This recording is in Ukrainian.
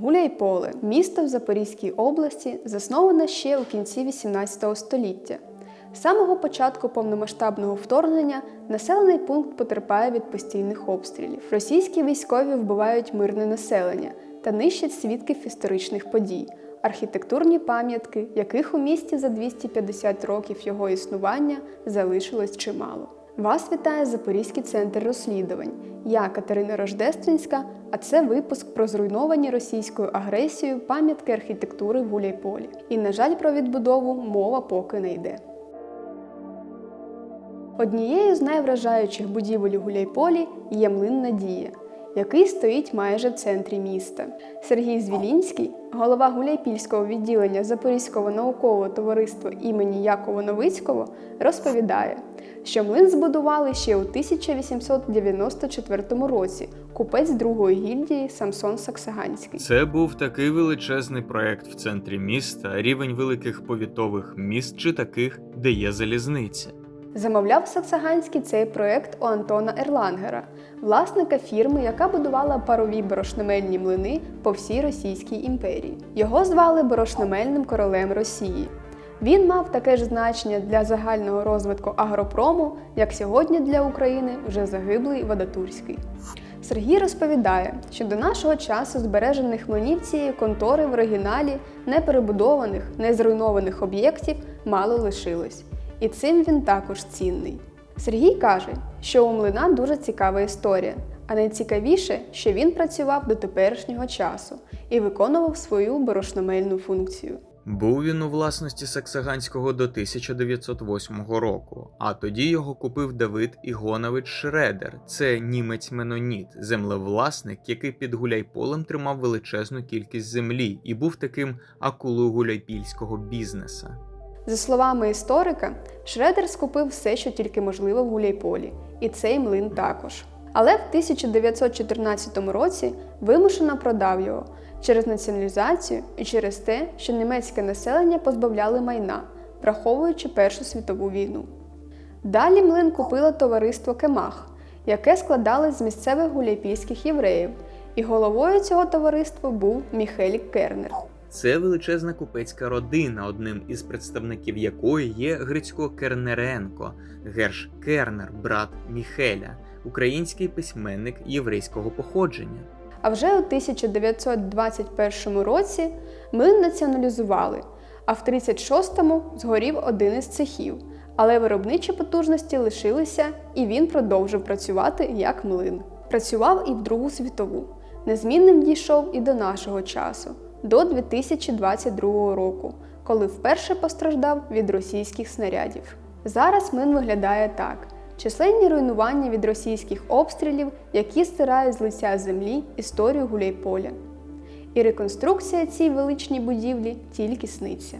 Гуляйполе місто в Запорізькій області, засноване ще у кінці XVIII століття. З самого початку повномасштабного вторгнення населений пункт потерпає від постійних обстрілів. Російські військові вбивають мирне населення та нищать свідків історичних подій, архітектурні пам'ятки, яких у місті за 250 років його існування залишилось чимало. Вас вітає Запорізький центр розслідувань. Я Катерина Рождественська, а це випуск про зруйновані російською агресією пам'ятки архітектури в Гуляйполі. І, на жаль, про відбудову мова поки не йде. Однією з найвражаючих будівель у Гуляйполі є млин Надія, який стоїть майже в центрі міста. Сергій Звілінський, голова Гуляйпільського відділення Запорізького наукового товариства імені Якова Новицького, розповідає, що млин збудували ще у 1894 році купець другої гільдії Самсон Саксаганський. Це був такий величезний проект в центрі міста, рівень великих повітових міст чи таких, де є залізниця. Замовляв Саксаганський цей проект у Антона Ерлангера, власника фірми, яка будувала парові борошнемельні млини по всій Російській імперії. Його звали борошнемельним королем Росії. Він мав таке ж значення для загального розвитку агропрому, як сьогодні для України вже загиблий Вадатурський. Сергій розповідає, що до нашого часу збережених млинів цієї контори в оригіналі неперебудованих, не зруйнованих об'єктів мало лишилось. І цим він також цінний. Сергій каже, що у млина дуже цікава історія, а найцікавіше, що він працював до теперішнього часу і виконував свою борошномельну функцію. Був він у власності Саксаганського до 1908 року, а тоді його купив Давид Ігонович Шредер. Це німець Меноніт, землевласник, який під Гуляйполем тримав величезну кількість землі і був таким акулою гуляйпільського бізнеса. За словами історика, Шредер скупив все, що тільки можливо в Гуляйполі, і цей млин також. Але в 1914 році вимушено продав його через націоналізацію і через те, що німецьке населення позбавляли майна, враховуючи Першу світову війну. Далі млин купило товариство Кемах, яке складалось з місцевих гуляйпільських євреїв, і головою цього товариства був Міхель Кернер. Це величезна купецька родина, одним із представників якої є Грицько Кернеренко, Герш Кернер, брат Міхеля, український письменник єврейського походження. А вже у 1921 році млин націоналізували, а в 36-му згорів один із цехів. Але виробничі потужності лишилися, і він продовжив працювати як млин. Працював і в Другу світову. Незмінним дійшов і до нашого часу, до 2022 року, коли вперше постраждав від російських снарядів. Зараз млин виглядає так: численні руйнування від російських обстрілів, які стирають з лиця землі історію Гуляйполя. І реконструкція цій величній будівлі тільки сниться.